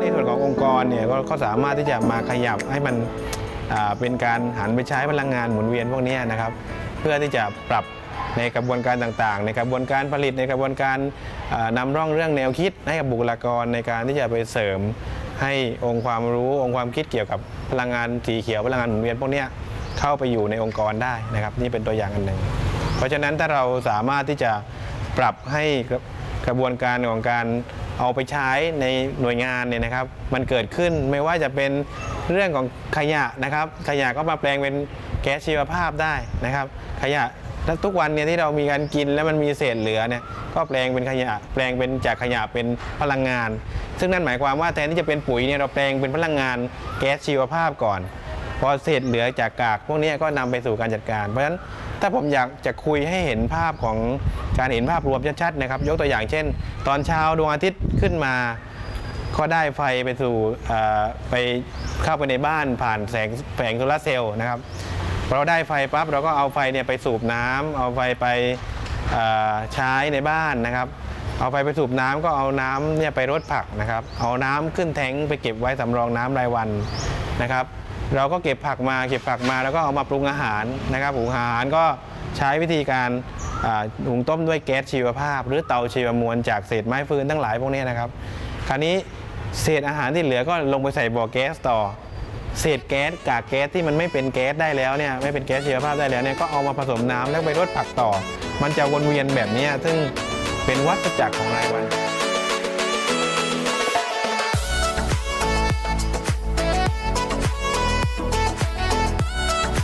ในส่วนขององค์กรเนี่ยก็ก็สามารถที่จะมาขยับให้มันเป็นการหันไปใช้พลังงานหมุนเวียนพวกนี้นะครับ เพื่อที่จะปรับในกระบวนการต่างๆ ในกระบวนการผลิตในกระบวนการอ่านำร่องเรื่องแนวคิดให้กับบุคลากรในการที่จะไปเสริม ให้องค์ความรู้องค์ความคิดเกี่ยวกับพลังงานสีเขียวพลังงานหมุนเวียนพวกนี้เข้าไปอยู่ในองค์กรได้นะครับ นี่เป็นตัวอย่างอันหนึ่งเพราะฉะนั้นถ้าเราสามารถที่จะปรับให้กระบวนการของการ เอาไปใช้ในหน่วยงานเนี่ยนะครับมันเกิดขึ้นไม่ว่าจะเป็นเรื่องของขยะนะครับขยะก็มาแปลงเป็นแก๊สชีวภาพได้นะครับ ขยะแล้วทุกวันเนี่ยที่เรามีการกินแล้วมันมีเศษเหลือเนี่ยก็แปลงเป็นขยะ แปลงเป็นจากขยะเป็นพลังงาน ซึ่งนั่นหมายความว่าแทนที่จะเป็นปุ๋ยเนี่ยเราแปลงเป็นพลังงานแก๊สชีวภาพก่อน พอเศษเหลือจากกาก พวกนี้ก็นำไปสู่การจัดการ เพราะฉะนั้นถ้าผมอยากจะคุยให้เห็นภาพของการเห็นภาพรวมชัดๆนะครับ ยกตัวอย่างเช่น ตอนเช้าดวงอาทิตย์ขึ้นมา ก็ได้ไฟไปสู่ไปเข้าไปในบ้านผ่านแสงแผงโซลาร์เซลล์นะครับเราได้ไฟปั๊บเราก็เอาไฟเนี่ยไปสูบน้ำเอาไฟไปใช้ในบ้านนะครับเอาไฟไปสูบน้ำก็เอาน้ำเนี่ยไปรดผักนะครับ เอาน้ำขึ้นแทงไปเก็บไว้สำรองน้ำรายวันนะครับ เราก็เก็บผักมาเก็บผักมาแล้วก็เอามาปรุงอาหารนะครับปรุงอาหารก็ใช้วิธีการหุงต้มด้วยแก๊สชีวภาพ หรือเตาชีวมวลจากเศษไม้ฟืนทั้งหลายพวกนี้นะครับ คราวนี้เศษอาหารที่เหลือก็ลงไปใส่บ่อแก๊สต่อ เศษแก๊สกากแก๊สที่มันไม่เป็นแก๊สได้แล้วเนี่ยไม่เป็นแก๊สชีวภาพได้แล้วเนี่ยก็เอามาผสมน้ำแล้วไปรดผักต่อ มันจะวนเวียนแบบนี้ซึ่งเป็นวัฏจักรของรายวัน